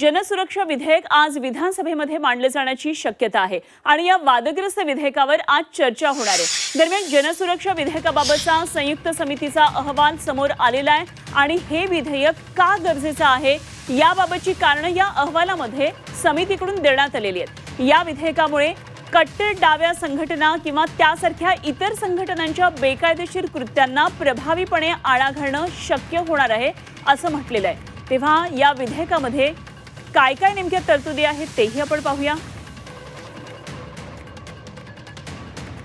जनसुरक्षा विधेयक आज विधानसभेमध्ये मांडलं जाण्याची शक्यता आहे आणि या वादग्रस्त विधेयकावर आज चर्चा होणार आहे. दरम्यान जनसुरक्षा विधेयकाबाबतचा संयुक्त समितीचा अहवाल समोर आलेला आहे आणि हे विधेयक का गरजेचं आहे याबाबतची कारणं या अहवालामध्ये समितीकडून देण्यात आलेली आहेत. या विधेयकामुळे कट्टर डाव्या संघटना किंवा त्यासारख्या इतर संघटनांच्या बेकायदेशीर कृत्यांना प्रभावीपणे आळा घालणं शक्य होणार आहे असं म्हटलेलं आहे. तेव्हा या विधेयकामध्ये काय काय नेमक्या तरतुदी आहेत तेही आपण पाहूया.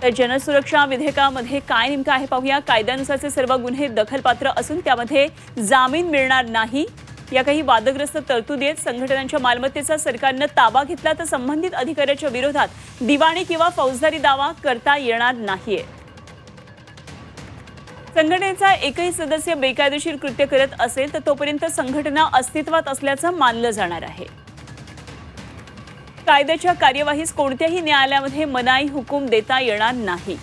तर जनसुरक्षा विधेयकामध्ये काय नेमकं आहे पाहूया. कायद्यानुसारचे सर्व गुन्हे दखलपात्र असून त्यामध्ये जामीन मिळणार नाही. या काही वादग्रस्त तरतुदी आहेत. संघटनांच्या मालमत्तेचा सरकारनं ताबा घेतला तर संबंधित अधिकाऱ्याच्या विरोधात दिवाणी किंवा फौजदारी दावा करता येणार नाहीये. संघटनेचा एकही सदस्य बेकायदेशीर कृत्य करत असेल तर तोपर्यंत संघटना अस्तित्वात असल्याचं मानलं जाणार आहे. कायद्याच्या कार्यवाहीस कोणत्याही न्यायालयामध्ये मनाई हुकूम देता येणार नाही.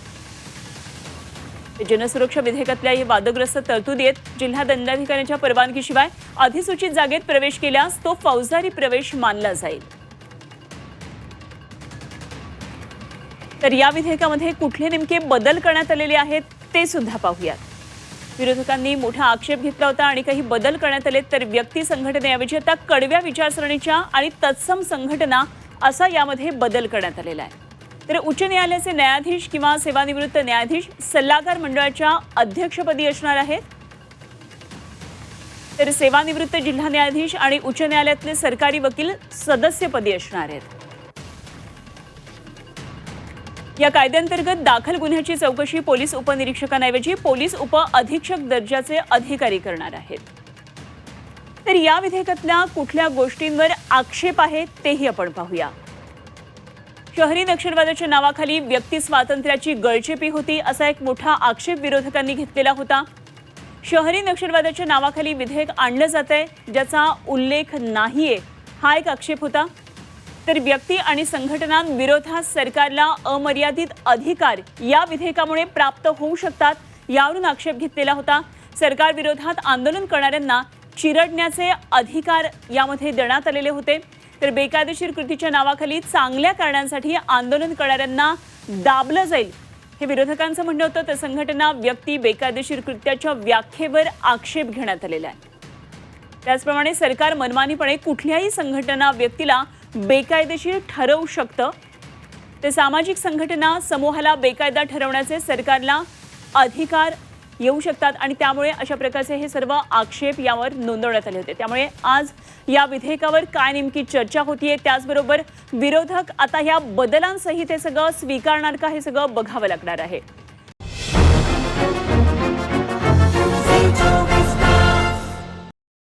जनसुरक्षा विधेयकातल्या या वादग्रस्त तरतुदी आहेत जिल्हा दंडाधिकाऱ्यांच्या परवानगीशिवाय अधिसूचित जागेत प्रवेश केल्यास तो फौजदारी प्रवेश मानला जाईल. तर या विधेयकामध्ये कुठले नेमके बदल करण्यात आलेले आहेत? ते सुद्धा पाहूयात. विरोधकांनी मोठा आक्षेप घेतला होता आणि काही बदल करण्यात आले तर व्यक्ती संघटनेऐवजी आता कडव्या विचारसरणीच्या आणि तत्सम संघटना असा यामध्ये बदल करण्यात आलेला आहे. तर उच्च न्यायालयाचे न्यायाधीश किंवा सेवानिवृत्त न्यायाधीश सल्लागार मंडळाच्या अध्यक्षपदी असणार आहेत. तर सेवानिवृत्त जिल्हा न्यायाधीश आणि उच्च न्यायालयातले सरकारी वकील सदस्यपदी असणार आहेत. या कायद्यांतर्गत दाखल गुन्ह्याची चौकशी पोलीस उपनिरीक्षकांऐवजी पोलीस उप अधीक्षक दर्जाचे अधिकारी करणार आहेत. तर या विधेयकातल्या कुठल्या गोष्टींवर आक्षेप आहे तेही आपण पाहूया. शहरी नक्षलवादाच्या नावाखाली व्यक्ती स्वातंत्र्याची गळचेपी होती असा एक मोठा आक्षेप विरोधकांनी घेतलेला होता. शहरी नक्षलवादाच्या नावाखाली विधेयक आणलं जात आहे ज्याचा उल्लेख नाहीये हा एक आक्षेप होता. तर व्यक्ती आणि संघटनांविरोधात सरकारला अमर्यादित अधिकार या विधेयकामुळे प्राप्त होऊ शकतात यावरून आक्षेप घेतलेला होता. सरकार विरोधात आंदोलन करणाऱ्यांना चिरडण्याचे अधिकार यामध्ये देण्यात आलेले होते. तर बेकायदेशीर कृतीच्या नावाखाली चांगल्या कारणांसाठी आंदोलन करणाऱ्यांना दाबलं जाईल हे विरोधकांचं म्हणणं होतं. तर संघटना व्यक्ती बेकायदेशीर कृत्याच्या व्याख्येवर आक्षेप घेण्यात आलेला आहे. त्याचप्रमाणे सरकार मनमानीपणे कुठल्याही संघटना व्यक्तीला बेकायदेशीर ठरवू शकतं. ते सामाजिक संघटना समूहाला बेकायदा ठरवण्याचे सरकारला अधिकार येऊ शकतात आणि त्यामुळे अशा प्रकारचे हे सर्व आक्षेप यावर नोंदवण्यात आले होते. त्यामुळे आज या विधेयकावर काय नेमकी चर्चा होतीये त्याचबरोबर विरोधक आता या बदलांसहित हे सगळं स्वीकारणार का हे सगळं बघावं लागणार आहे.